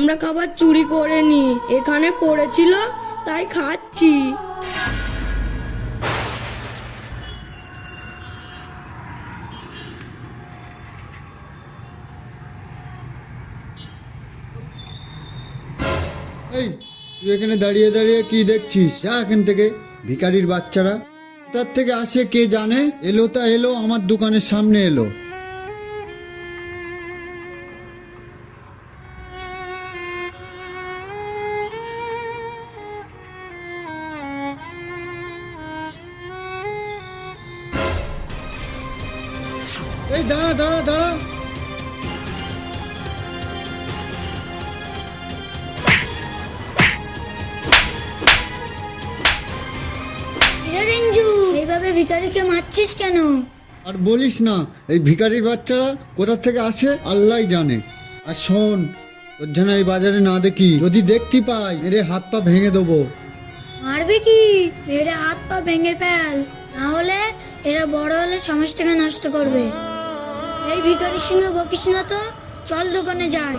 না আমরা খাবার চুরি করে করিনি এখানে পড়েছিল, তাই খাচ্ছি। এই, তুই এখানে দাঁড়িয়ে দাঁড়িয়ে কি দেখছিস? যা এখান থেকে, ভিখারির বাচ্চারা। তার থেকে আসে কে জানে? এলো তা এলো, আমার দোকানের সামনে এলো। এই দাঁড়া দাঁড়া দাঁড়া। রেঞ্জু এইভাবে ভিখারিকে মারছিস কেন? আর বলিস না এই ভিখারির বাচ্চারা কোথা থেকে আসে আল্লাহ জানে। আর শোন তোর যেন এই বাজারে না দেখি যদি দেখতে পাই এরে হাত পা ভেঙে দেবো। মারবে কি? মেরে হাত পা ভেঙে ফেল। না হলে এরা বড় হলে সমাজটাকে নষ্ট করবে। এই ভিখারির সঙ্গে বকিস না তো। চল দোকানে যাই।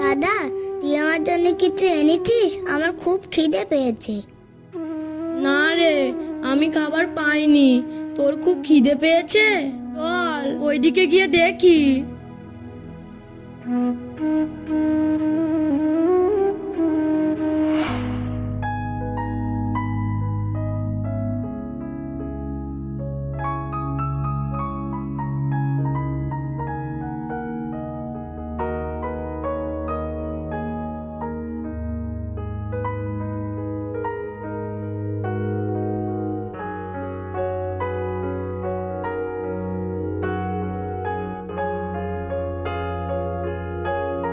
দাদা তুই আমার জন্য কিছু এনেছিস? আমার খুব খিদে পেয়েছে। না রে আমি খাবার পাইনি। তোর খুব খিদে পেয়েছে? ওইদিকে গিয়ে দেখি।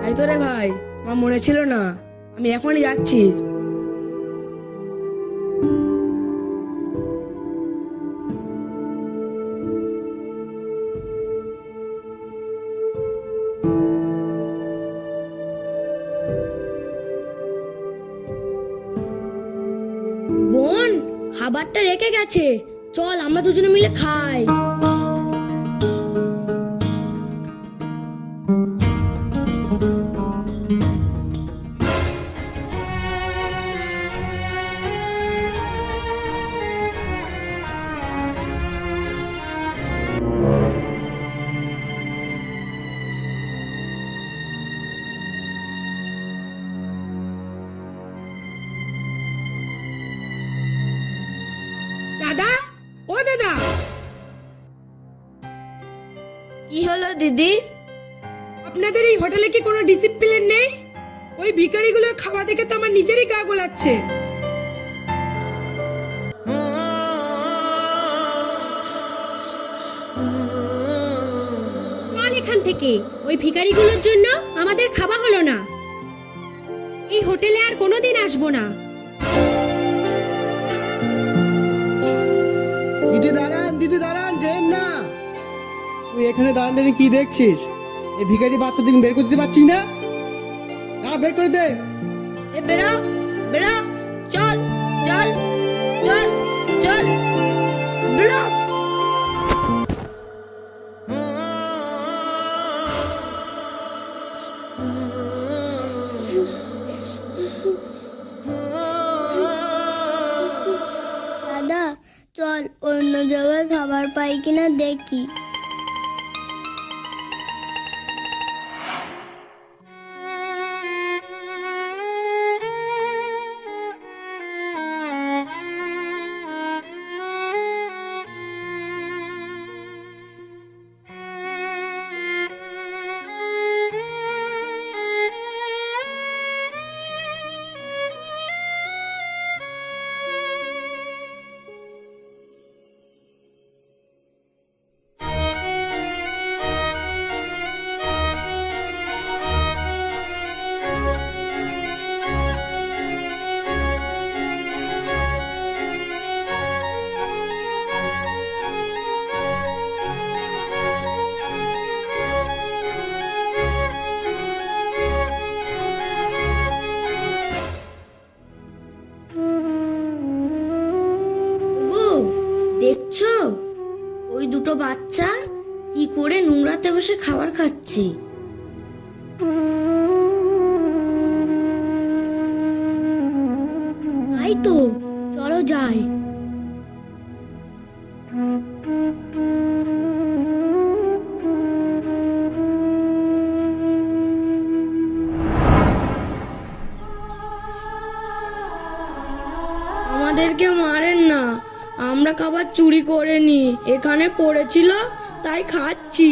এই তো রে ভাই, আমার মনে ছিল না। আমি এখনই যাচ্ছি। বোন, খাবারটা রেখে গেছে। চল, আমরা দুজনে মিলে খাই। দিদি? আপনাদের এই হোটেলে কি কোনো ডিসিপ্লিন নেই? ওই ভিখারিগুলোর খাওয়া দেখে তো আমার নিজেরই গা গোলাচ্ছে। এখান থেকে। ওই ভিখারিগুলোর জন্য আমাদের খাওয়া হলো না। এই হোটেলে আর কোনোদিন আসব না। দিদি দাঁড়ান দিদি দাঁড়ান। তুই এখানে দাঁড়ান কি দেখছিস? এই ভিখারি বাচ্চা দিন বের করতে পারছিস না? যা, বের করে দে। এ বেড়া বেড়া, চল চল চল। দেখছ? ওই দুটো বাচ্চা কি করে নোংরাতে বসে খাবার খাচ্ছে? খাবার চুরি করে নি এখানে পড়েছিল তাই খাচ্ছি।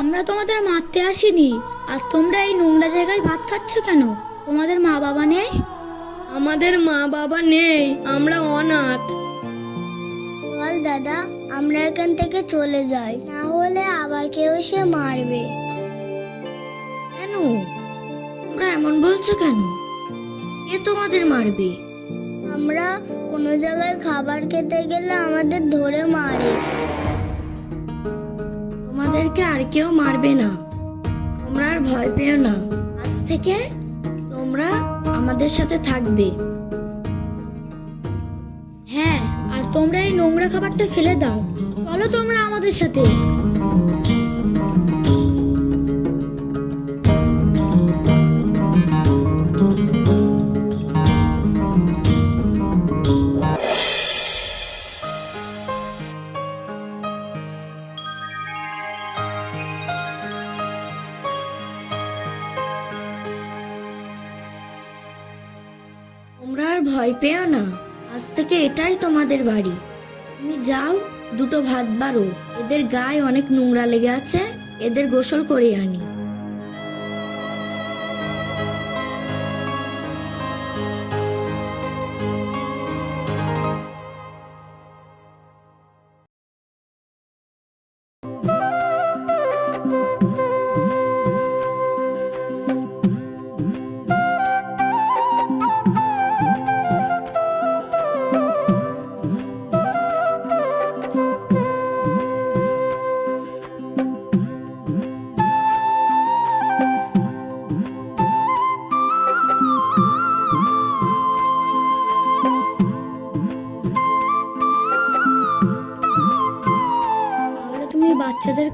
আমরা তোমাদের মারতে আসিনি আর তোমরা এই নোংরা জায়গায় ভাত খাচ্ছ কেন? তোমাদের মা বাবা নেই? আমাদের মা বাবা নেই আমরা অনাথ। বল দাদা আমরা এখান থেকে চলে যাই না হলে আবার কেউ এসে মারবে। কেন? তোমরা এমন বলছো কেন? কে তোমাদের মারবে? আমরা কোনো জায়গায় খাবার খেতে গেলে আমাদের ধরে মারে। তোমাদেরকে আর কেউ মারবে না। তোমরা আর ভয় পেও না। আজ থেকে তোমরা আমাদের সাথে থাকবে। হ্যাঁ আর তোমরা এই নোংরা খাবারটা ফেলে দাও। চলো তোমরা আমাদের সাথে। আজ থেকে এটাই তোমাদের বাড়ি। তুমি যাও, দুটো ভাত বাড়ো। এদের গায়ে অনেক নোংরা লেগে আছে, এদের গোসল করে আনি।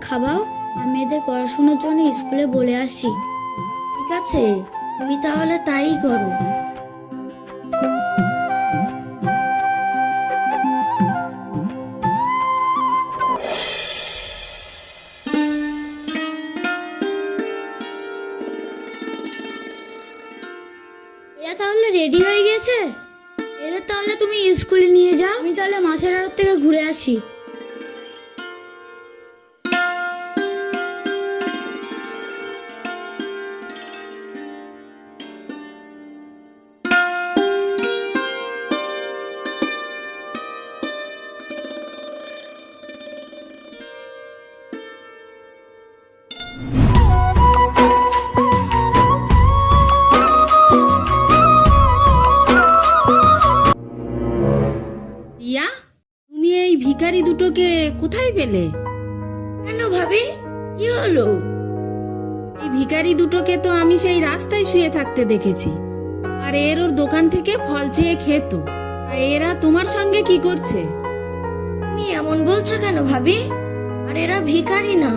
খাওয়াও আমি এদের পড়াশোনার জন্য স্কুলে বলে আসি। ঠিক আছে, তুমি তাহলে তাই করো। এরা তাহলে রেডি হয়ে গেছে? এদের তাহলে তুমি স্কুলে নিয়ে যাও, আমি তাহলে মাছের আড়ত থেকে ঘুরে আসি। ভিখারি দুটোকে কোথায় পেলে? কেন ভাবি? কি হলো? এই ভিখারি দুটোকে তো আমি সেই রাস্তায় শুয়ে থাকতে দেখেছি। আর এর ওর দোকান থেকে ফল চেয়ে খেত। আর এরা তোমার সঙ্গে কি করছে? তুমি এমন বলছো কেন ভাবি? আর এরা ভিখারি না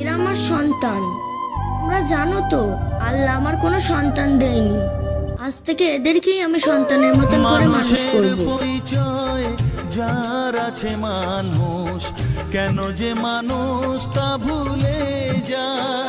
এরা আমার সন্তান। তোমরা জানো তো আল্লাহ আমার কোনো সন্তান দেয়নি। আজ থেকে এদেরকেই আমি সন্তানের মতন করে মানুষ করব। পরিচয়। যার আছে মানুষ কেন যে মানুষ তা ভুলে যায়।